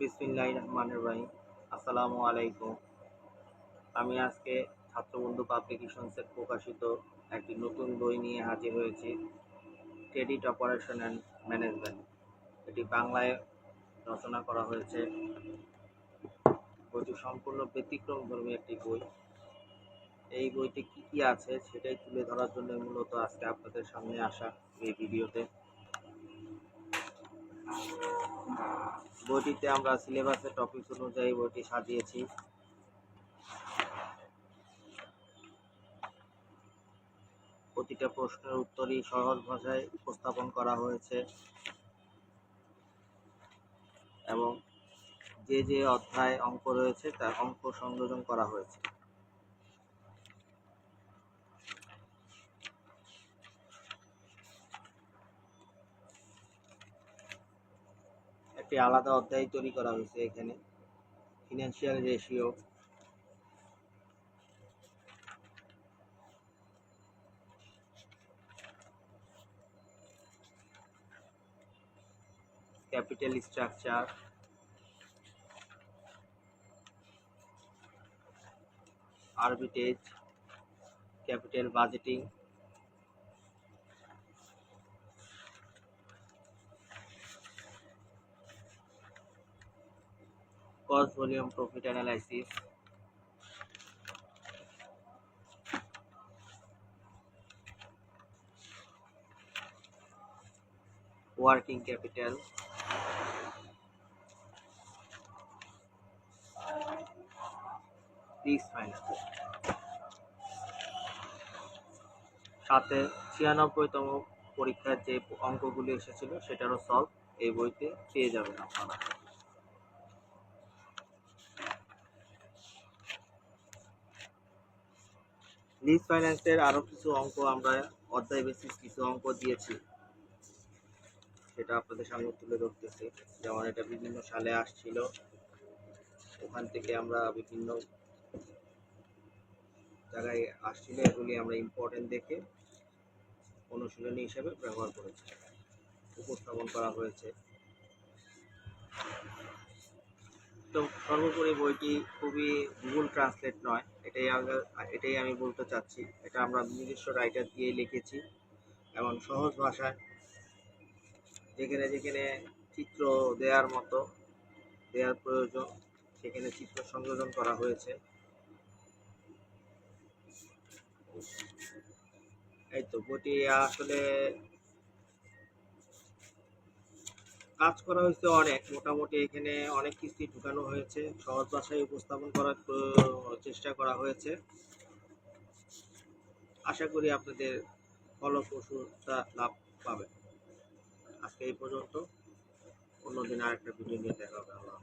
বিসমিল্লাহ রহমানের রহিম আসসালামু আলাইকুম আমি আজকে ছাত্রবন্ধু পাবলিকেশনসের প্রকাশিত একটি নতুন বই নিয়ে হাজির হয়েছি ক্রেডিট অপারেশন অ্যান্ড ম্যানেজমেন্ট এটি বাংলায় রচনা করা হয়েছে। বইটি সম্পূর্ণ ব্যতিক্রম ধর্মী একটি বই। এই বইতে কি কি আছে সেটাই তুলে ধরার জন্য মূলত আজকে আপনাদের সামনে আসা এই ভিডিওতে। বইটিতে আমরা সিলেবাসের টপিক অনুযায়ী বইটি সাজিয়েছি। প্রতিটা প্রশ্নের উত্তরই সহজ ভাষায় উপস্থাপন করা হয়েছে। এবং যে যে অধ্যায় অঙ্ক রয়েছে, তার অঙ্ক সংযোজন করা হয়েছে। একটি আলাদা অধ্যায় তৈরি করা হয়েছে এখানে financial ratio capital structure arbitrage capital budgeting cost volume profit analysis working capital risk finance সাথে ছিয়ানব্বইতম পরীক্ষার যে অঙ্কগুলি এসেছিল সেটারও সলভ এই বইতে পেয়ে যাবেন আপনারা লিজ ফাইন্যান্সের আরও কিছু অঙ্ক আমরা অধ্যায় বেসিস কিছু অঙ্ক দিয়েছি। সেটা আপনাদের সামনে তুলে ধরতেছি। যেমন এটা বিভিন্ন সালে আসছিল। ওখান থেকে আমরা বিভিন্ন জায়গায় আসছিল, এগুলি আমরা ইম্পর্টেন্ট দেখে অনুশীলনী হিসেবে ব্যবহার করেছি। উপস্থাপন করা হয়েছে। তো সর্বোপরি বইটি খুবই গুগল ট্রান্সলেট নয়। এটাই আমরা, এটাই আমি বলতে চাচ্ছি। এটা আমরা নিজস্ব রাইটার দিয়ে লিখেছি এবং সহজ ভাষায় যেখানে যেখানে চিত্র দেওয়ার মতো দেওয়ার প্রয়োজন, সেখানে চিত্র সংযোজন করা হয়েছে। এই তো বইটি আসলে কাজ করা হয়েছে অনেক। মোটামুটি এখানে অনেক কিস্তি ঢুকানো হয়েছে। সহজ ভাষায় উপস্থাপন করার চেষ্টা করা হয়েছে। আশা করি আপনাদের ফলপ্রসূতা লাভ পাবেন। আজকে এই পর্যন্ত। অন্যদিন আরেকটা ভিডিও নিয়ে দেখা হবে। আল্লাহ